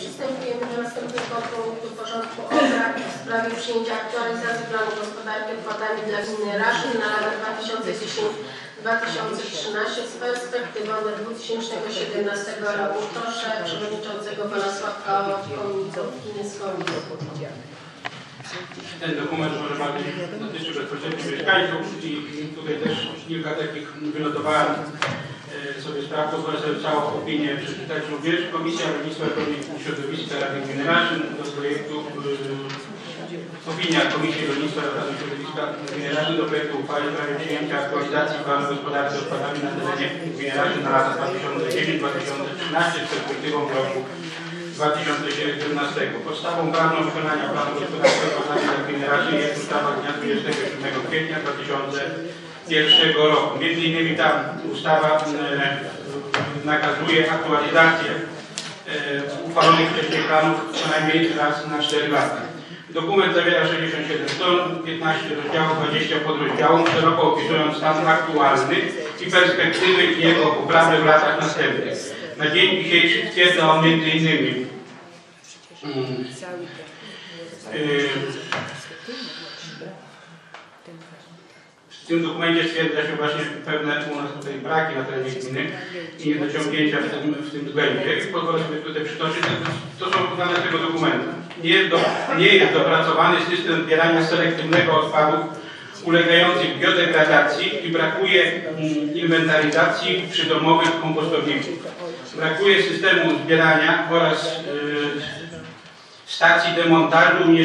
Przystępujemy do następnego punktu porządku obrad w sprawie przyjęcia aktualizacji planu gospodarki odpadami dla gminy Raszyn na lata 2010-2013 z perspektywą do 2017 roku. Proszę przewodniczącego pana Sławka komunikacyjny z komisji. Ten dokument może bardziej dotyczy bezpośrednio mieszkańców i tutaj też kilka takich wynotowałem sobie spraw, pozwolę sobie całą opinię przeczytać również. Komisja Rolnictwa i Środowiska Rady Gminy do projektu e, opinia Komisji Rolnictwa Rady Środowiska Gminy do projektu uchwały w sprawie przyjęcia aktualizacji planu gospodarki odpadami na terenie Gminy Raszyn na lata 2009-2013 z perspektywą roku 2017. Podstawą prawną wykonania planu gospodarki odpadami dla gminy jest ustawa dnia 27 kwietnia 2001 roku. Między innymi ta ustawa e, nakazuje aktualizację e, uchwalonych wcześniej planów co najmniej raz na 4 lata. Dokument zawiera 67 stron, 15 rozdziałów, 20 podrozdziałów, szeroko opisując stan aktualny i perspektywy jego poprawy w latach następnych. Na dzień dzisiejszy stwierdza on między innymi mm, y, w tym dokumencie stwierdza się właśnie pewne u nas tutaj braki na terenie gminy i niedociągnięcia w tym, w tym względzie. Pozwolę sobie tutaj przytoczyć, to są dane tego dokumentu. Nie jest, do, nie jest dopracowany system zbierania selektywnego odpadów ulegających biodegradacji i brakuje mm, inwentaryzacji przydomowych kompostowników. Brakuje systemu zbierania oraz y, stacji demontażu i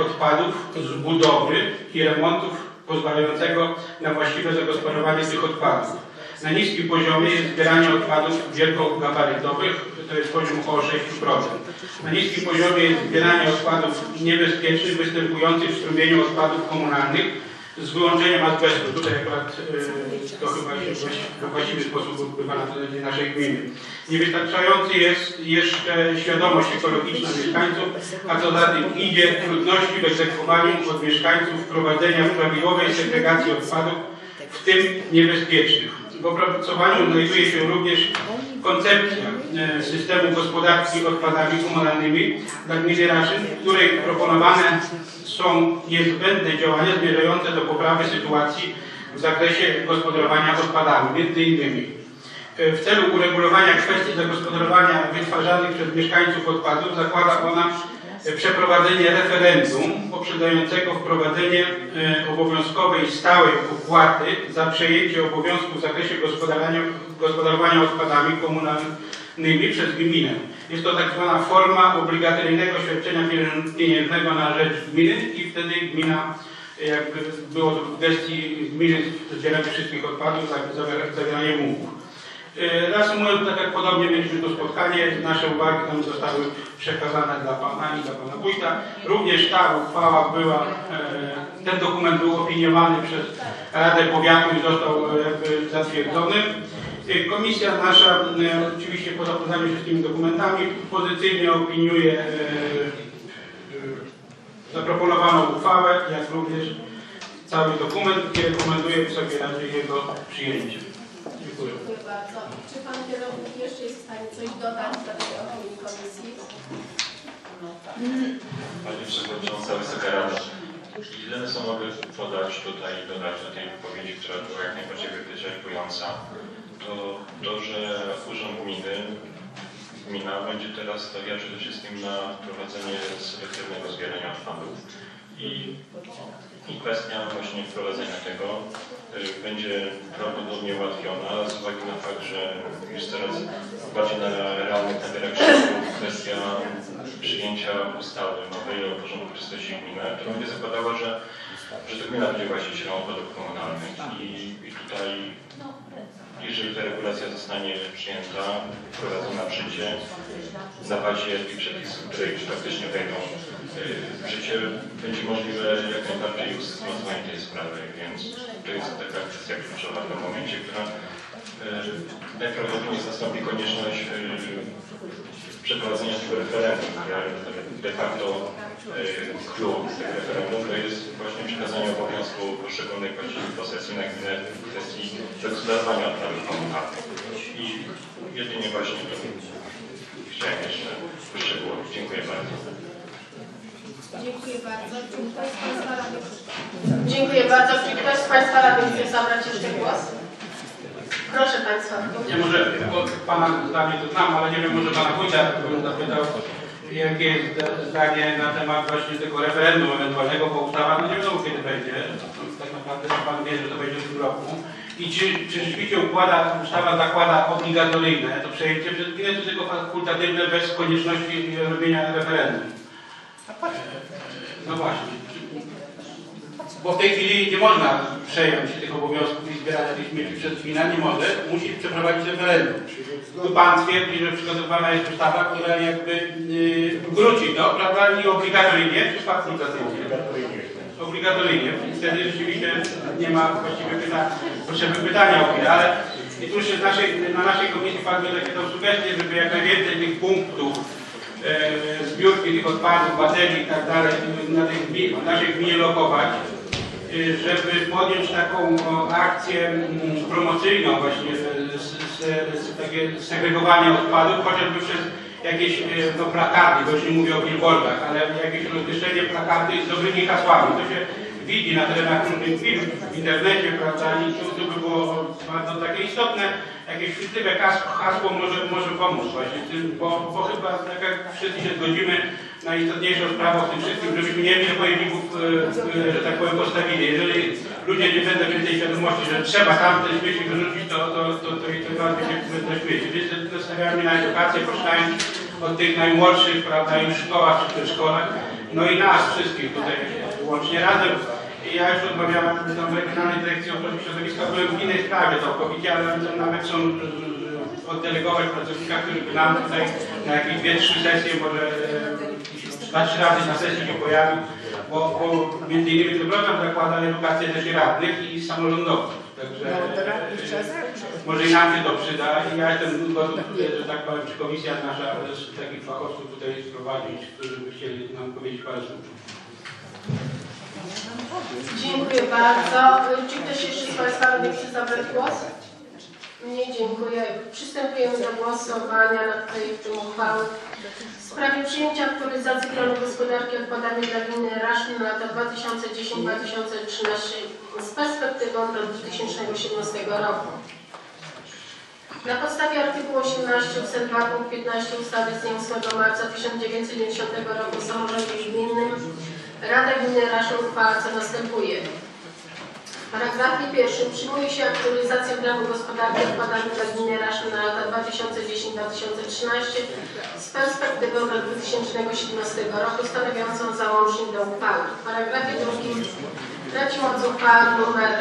odpadów z budowy i remontów pozwalającego na właściwe zagospodarowanie tych odpadów. Na niskim poziomie jest zbieranie odpadów wielkogabarytowych, to jest poziom około 6%. Na niskim poziomie jest zbieranie odpadów niebezpiecznych występujących w strumieniu odpadów komunalnych z wyłączeniem azbestu. Tutaj akurat y, to chyba się we właściwy sposób odbywa na terenie naszej gminy. Niewystarczający jest jeszcze świadomość ekologiczna mieszkańców, a co za tym idzie trudności w egzekwowaniu od mieszkańców wprowadzenia prawidłowej segregacji odpadów, w tym niebezpiecznych. W opracowaniu znajduje się również koncepcja e, systemu gospodarki odpadami komunalnymi dla gminy Raszyn, w której proponowane są niezbędne działania zmierzające do poprawy sytuacji w zakresie gospodarowania odpadami, między innymi. E, w celu uregulowania kwestii zagospodarowania wytwarzanych przez mieszkańców odpadów zakłada ona przeprowadzenie referendum poprzedzającego wprowadzenie e, obowiązkowej stałej opłaty za przejęcie obowiązków w zakresie gospodarowania, gospodarowania odpadami komunalnymi przez gminę. Jest to tak zwana forma obligatoryjnego świadczenia pieniężnego na rzecz gminy i wtedy gmina jakby było to w gestii gminy zbieranie wszystkich odpadów, zawieranie umów. Reasumując, tak jak podobnie mieliśmy to spotkanie, nasze uwagi tam zostały przekazane dla Pana i dla Pana Wójta. Również ta uchwała była, e, ten dokument był opiniowany przez Radę Powiatu i został e, zatwierdzony. E, Komisja nasza, oczywiście po zapoznaniu się z tymi dokumentami, pozytywnie opiniuje zaproponowaną uchwałę, jak również cały dokument i rekomenduje Wysokiej Radzie jego przyjęcie. Dziękuję. Dziękuję bardzo. Czy pan kierownik jeszcze jest w stanie coś dodać do tej opinii komisji? Pani Przewodnicząca, Wysoka Rada. Jedyne co mogę podać tutaj, dodać do tej wypowiedzi, która była jak najbardziej wyczerpująca, to to, że Urząd Gminy, gmina będzie teraz stawiała przede wszystkim na prowadzenie selektywnego zbierania odpadów. I, I kwestia właśnie wprowadzenia tego y, będzie prawdopodobnie ułatwiona z uwagi na fakt, że już coraz bardziej na realnych kształtu kwestia przyjęcia ustawy nowej o porządku czystości gminy, która będzie zakładała, że, że to gmina będzie właścicielem odpadów komunalnych i, i tutaj jeżeli ta regulacja zostanie przyjęta, wprowadzona w życie, na bazie tych przepisów, które już faktycznie wejdą życie, będzie możliwe jak najbardziej usystematyzowanie tej sprawy, więc to jest taka kwestia kluczowa w tym momencie, która y, najprawdopodobniej zastąpi konieczność y, przeprowadzenia tego referendum, de facto klucz tego referendum to jest właśnie przekazanie obowiązku poszczególnych właściwych posesji na gminę w kwestii zagospodarowania odpadów komunalnych. I jedynie właśnie to chciałem jeszcze wyszczególnić. Dziękuję bardzo. Czy ktoś z Państwa radnych Dziękuję bardzo. Czy ktoś z Państwa radnych chce zabrać jeszcze głos? Proszę Państwa. Ja może Pana zdanie to znam, ale nie wiem, może Pana Wójta bym zapytał, jakie jest zda- zdanie na temat właśnie tego referendum ewentualnego, bo ustawa no nie wiadomo kiedy będzie. Tak naprawdę Pan wie, że to będzie w tym roku. I czy, czy rzeczywiście układa, ustawa zakłada obligatoryjne to przejęcie przez gminę, czy tylko fakultatywne bez konieczności robienia referendum? No właśnie. Bo w tej chwili nie można przejąć tych obowiązków i zbierać tych śmieci przez gminę, nie może, musi przeprowadzić referendum. Tu Pan twierdzi, że przygotowana jest ustawa, która jakby yy, wróci to, prawda, i obligatoryjnie, czy fakultatywnie? Obligatoryjnie. Wtedy rzeczywiście nie ma właściwie pyta, potrzeby pytania o chwilę, ale i tu już z naszej, na naszej komisji padły takie tam sugestie, żeby jak najwięcej tych punktów zbiórki tych odpadów, baterii i tak dalej na tej gmi- w naszej gminie lokować, e, żeby podjąć taką akcję promocyjną właśnie e, z, z, z, takie segregowanie odpadów, chociażby przez jakieś e, no, plakaty, bo już nie mówię o billboardach, ale jakieś rozmieszczenie plakaty z dobrymi hasłami. To się widzi na terenach różnych gmin, w internecie, prawda, i tu by było bardzo takie istotne, jakieś chwytliwe hasło, może, może pomóc właśnie w tym, bo, bo chyba tak jak wszyscy się zgodzimy, najistotniejszą sprawą w tym wszystkim, żebyśmy nie mieli pojemników, e, e, że tak powiem, postawili. Jeżeli ludzie nie będą mieli tej świadomości, że trzeba tamte śmieci wyrzucić, to, to, to, to, i to łatwiej się będą śmieci. Więc nastawiamy na edukację, poczynając od tych najmłodszych, prawda, już w szkołach czy przedszkolach, no i nas wszystkich tutaj łącznie razem. I Ja już rozmawiałem tam w Regionalnej Dyrekcji Ochrony Środowiska, byłem w innej sprawie całkowicie, ale nawet są e, oddelegować pracownika, który by nam tutaj na jakieś dwie, trzy sesje, może e, dwa, trzy razy na sesji się pojawił, bo, bo między innymi ten program zakłada edukację też i radnych i samorządowców. Także e, może i nam się to przyda i ja jestem gotów, e, że tak powiem, czy komisja nasza e, z takich fachowców tutaj sprowadzić, którzy by chcieli nam powiedzieć parę słów. Dziękuję bardzo. Czy ktoś jeszcze z Państwa chce zabrać głos? Nie, dziękuję. Przystępujemy do głosowania nad projektem uchwały w sprawie przyjęcia aktualizacji planu gospodarki odpadami dla gminy Raszyn na lata 2010-2013 z perspektywą do 2017 roku. Na podstawie artykułu 18 ust. 2 punkt 15 ustawy z dnia 8 marca 1990 roku o samorządzie gminnym Rada Gminy Raszyn uchwala co następuje. W paragrafie pierwszym przyjmuje się aktualizację planu gospodarki odpadami dla gminy Raszyn na lata 2010-2013 z perspektywą do 2017 roku stanowiącą załącznik do uchwały. W paragrafie drugim traci moc uchwała numer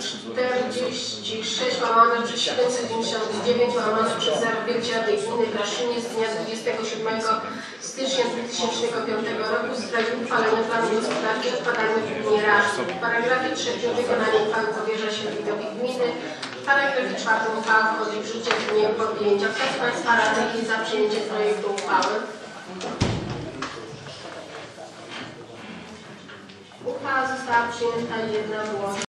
46 łamane przez 799 łamane przez Zarząd Dziennej Gminy w Raszynie z dnia 27 stycznia 2005 roku w sprawie uchwalenia planu gospodarki odpadami w gminie Raszyn. W paragrafie trzecim wykonanie uchwały powierza się wójtowi gminy. W paragrafie czwartym uchwała wchodzi w życie w dniem podjęcia. Kto z Państwa radnych jest za przyjęciem projektu uchwały? Uchwała została przyjęta jednogłośnie.